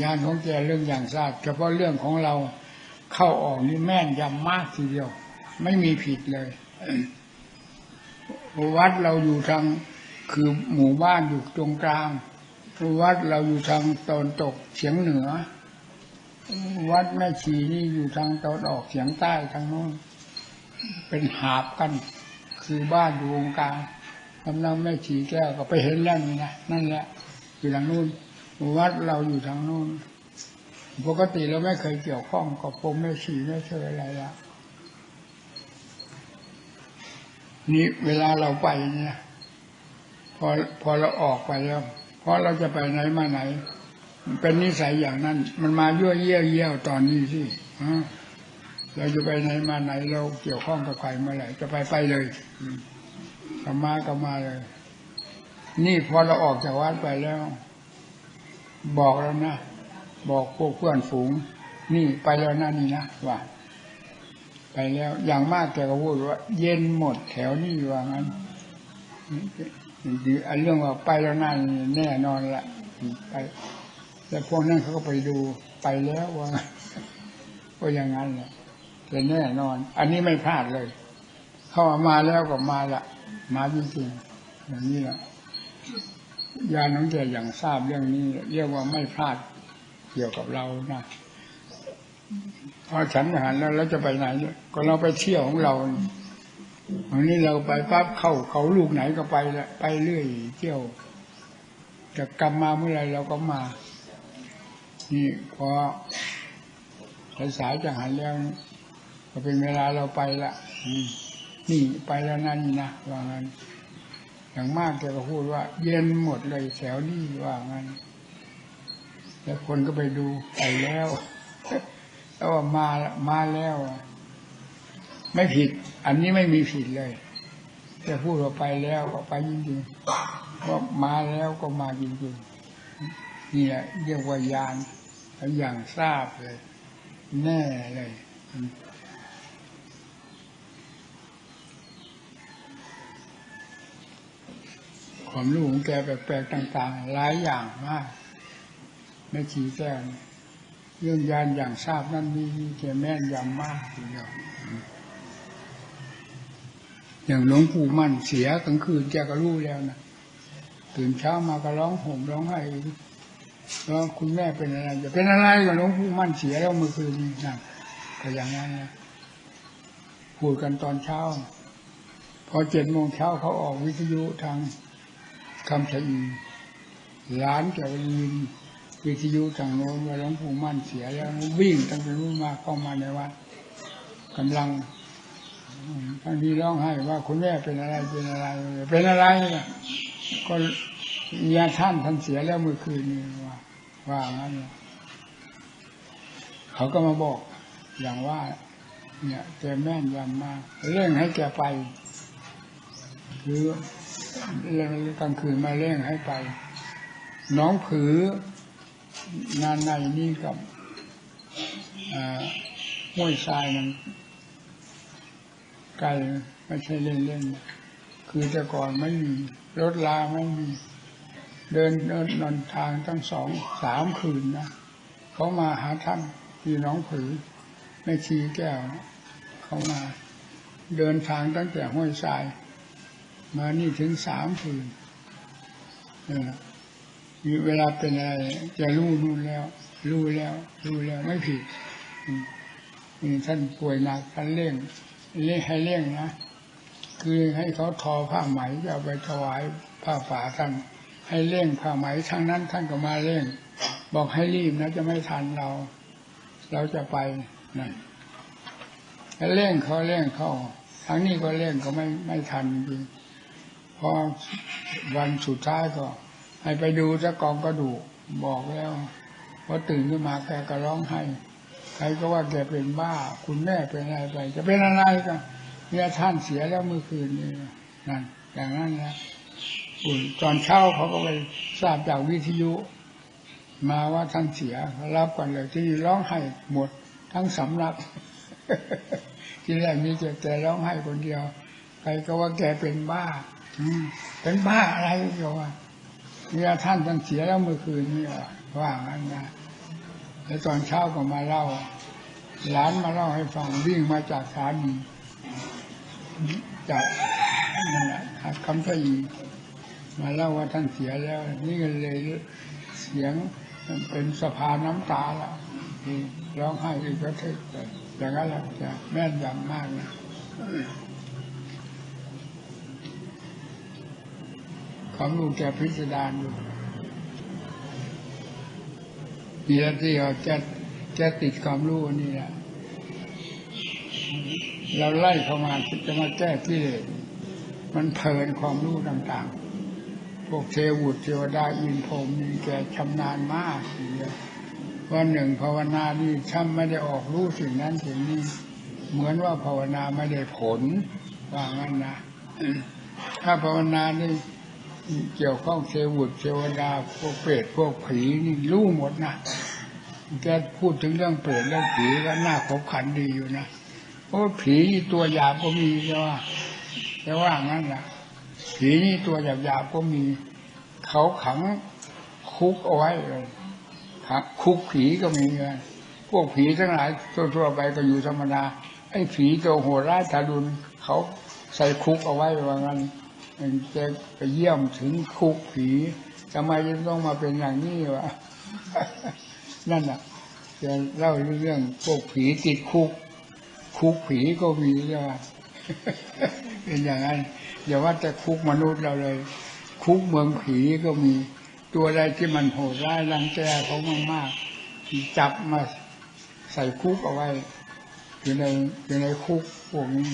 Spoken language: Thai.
ญาณของแกเรื่องอย่างทราบเฉพาะเรื่องของเราเข้าออกนี่แม่นยำมากทีเดียว ไม่มีผิดเลยวัดเราอยู่ทางคือหมู่บ้านอยู่ตรงกลาง วัดเราอยู่ทางตอนตกเฉียงเหนือ วัดแม่ชีนี่อยู่ทางตอนออกเฉียงใต้ทางโน้น เป็นหาบกัน คือบ้านอยู่ตรงกลางกำลังแม่ชีแก้วก็ไปเห็นแล้วนี่นะนั่นแหละอยู่ทางโน้น วัดเราอยู่ทางนู้นปกติเราไม่เคยเกี่ยวข้องกับพวกแม่ชีไม่เคยอะไรละนี่เวลาเราไปเนี่ยพอพอเราออกไปแล้วเพราะเราจะไปไหนมาไหน เป็นนิสัยอย่างนั้น มันมายั่วเยี่ยวเยี่ยวตอนนี้สิเราจะไปไหนมาไหน เราเกี่ยวข้องกับใครเมื่อไหร่จะไปไปเลยอืมก็มาก็มาเลย นี่พอเราออกจากวัดไปแล้ว บอกแล้วนะ บอกพวกเพื่อนฝูง นี่ไปแล้วนะนี่นะว่า ไปแล้วอย่างมากแกก็พูดว่า เย็นหมดแถวนี่ว่างั้นอันเรื่องว่าไปแล้วนั่นแน่นอนละไปแต่พวกนั้นเขาก็ไปดูไปแล้วว่าก็อย่างนั้นแหละแต่แน่นอน อันนี้ไม่พลาดเลย เข้ามาแล้วก็มาละมาจริงๆอย่างนี้แหละ ยาน้องแกอย่างทราบเรื่องนี้ เรียกว่าไม่พลาดเกี่ยวกับเรานะพอฉันอาหารแล้วเราจะไปไหนก็เราไปเที่ยวของเราวันนี้เราไปปั๊บเข้าเขาลูกไหนก็ไปละไปเรื่อยเที่ยวจะกลับมาเมื่อไรเราก็มา นี่พอสายจะหันแล้วก็เป็นเวลาเราไปละนี่ไปแล้วนั่นนี่นะว่างั้น อย่างมากแกก็พูดว่า เย็นหมดเลยแถวนี้ว่างั้น แล้วคนก็ไปดูไปแล้วแล้วว่ามามาแล้วไม่ผิด อันนี้ไม่มีผิดเลยจะพูดว่าไปแล้วก็ไปจริงๆว่ามาแล้วก็มาจริงๆนี่แหละเรียกว่ายานอย่างทราบเลย แน่เลย ความรู้ของแกแปลกๆต่าง ๆ หลายอย่างมากไม่ชี้แก้วเรื่องยานอย่างทราบนั้นมีแกแม่นยำมากทีเดียวอย่างหลวงปู่มั่นเสียกลางคืนแกก็รู้แล้วนะตื่นเช้ามาก็ร้องห่มร้องไห้แล้วคุณแม่เป็นอะไรจะเป็นอะไรกับหลวงปู่มั่นเสียแล้วเมื่อคืนนี้นก็อย่างนั้นนะพูดกันตอนเช้า พอเจ็ดโมงเช้าเขาออกวิทยุทาง คำชะอีร้านแกก็ยินวิทยุทางโน้นว่าหลวงปู่มั่นเสียแล้ววิ่งตั้งแต่รู้มาเข้ามาในวัดกำลังบางทีร้องไห้ว่าคุณแม่เป็นอะไรเป็นอะไร เป็นอะไรเนี่ยก็เมียท่านท่านเสียแล้วเมื่อคืนนี้ว่าว่างั้นเขาก็มาบอกอย่างว่า เนี่ยแกแม่นยำมากเร่งให้แกไป หรือกลางคืนมาเร่งให้ไป น้องผือนานในนี่กับห้วยทรายมันไกลไม่ใช่เล่นเล่นคือแต่ก่อนไม่มีรถลาไม่มีเดินเดินนอนทางตั้งสองสามคืนนะเขามาหาท่านที่น้องผือแม่ชีแก้ว เขามา เดินทางตั้งแต่ห้วยทราย มานี่ถึงสามคืนมีเวลาเป็นอะไรจะรู้นู่นแล้ว รู้แล้ว รู้แล้วไม่ผิดท่านป่วยหนักท่านเร่งเร่งให้เร่งนะคือให้เขาทอผ้าไหมจะเอาไปถวายผ้าป่าท่านให้เร่งผ้าไหมทั้งนั้นท่านก็มาเร่ง บอกให้รีบนะจะไม่ทันเรา เราจะไปนั่นให้เร่งเขาเร่งเขาทั้งนี้ก็เร่งก็ไม่ไม่ทันจริง พอวันสุดท้ายก็ ให้ไปดูจะกองกระดูกบอกแล้วพอตื่นขึ้นมาแกก็ร้องไห้ใครก็ว่าแกเป็นบ้า คุณแม่เป็นอะไรไป จะเป็นอะไรกันเนี่ยท่านเสียแล้วเมื่อคืนนี้นั่นอย่างนั้นนะอุ่นตอนเช้าเขาก็ไปทราบจากวิทยุ มาว่าท่านเสียรับก่อนเลยที่ร้องไห้หมดทั้งสำนักที่แรกมีแต่แต่ร้องไห้คนเดียว ใครก็ว่าแกเป็นบ้า เป็นบ้าอะไรก็ว่าเนี่ยท่านท่านเสียแล้วเมื่อคืนนี้ว่างั้นนะแล้วตอนเช้าก็มาเล่า หลานมาเล่าให้ฟังวิ่งมาจากสานีจากนั่นแหละคำพะอีมาเล่าว่าท่านเสียแล้ว นี่ก็เลยเสียงมันเป็นสะพานน้ำตาละร้องไห้อีกก็ทึกอย่างนั้นแหละจะแม่นยำมากนะ ความรู้แกพิสดารอยู่มีหน้าที่เราจะจะติดความรู้อันนี่แหละเราไล่เข้ามาจะมาแก้ที่เลสมันเพลินความรู้ต่างๆ พวกเทวุตเทวดาอินพรมนี่แกชำนาญมากทีเดียววันหนึ่งภาวนานี่ถ้าไม่ได้ออกรู้สิ่งนั้นสิ่งนี้ เหมือนว่าภาวนาไม่ได้ผลว่างั้นนะถ้าภาวนานี่ เกี่ยวข้องเทวุตเทวดาพวกเปรตพวกผีนี่รู้หมดนะแกพูดถึงเรื่องเปรตเรื่องผีก็น่าขบขันดีอยู่นะเพราะผีนี่ตัวหยาบก็มีใช่ว่าแต่ว่างั้นนะผีนี่ตัวหยาบหยาบก็มี เขาขังคุกเอาไว้เลยขังคุกผีก็มีเลยพวกผีทั้งหลายทั่วๆไปก็อยู่ธรรมดาไอ้ผีตัวโหดร้ายทารุณเขาใส่คุกเอาไว้ว่างั้นมัน จะไปเยี่ยมถึงคุกผีทำไมจะต้องมาเป็นอย่างนี้วะนั่นน่ะจะเล่าเรื่องพวกผีติดคุก คุกผีก็มีใช่ไหมเป็นอย่างนั้นอย่าว่าแต่คุกมนุษย์เราเลย คุกเมืองผีก็มี ตัวอะไรที่มันโหดร้ายรังแกเขามากๆจับมาใส่คุกเอาไว้อยู่ในอยู่ในคุกพวกนี้